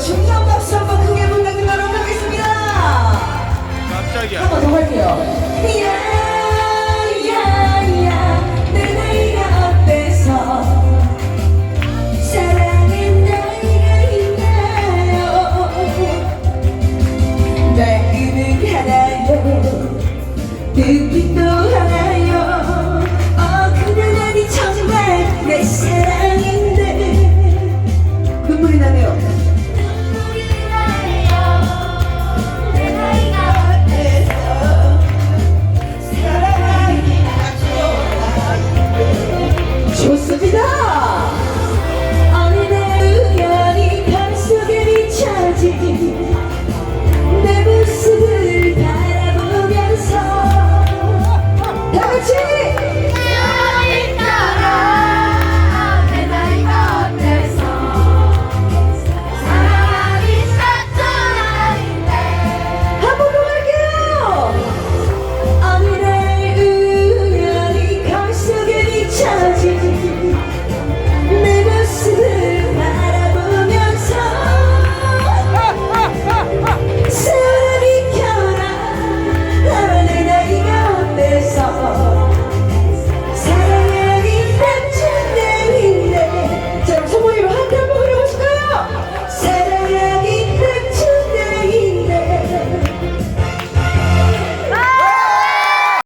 심장 박수 한번 크게 부탁드리도록 하겠습니다. 깜짝이야. 한번 더 갈게요 예.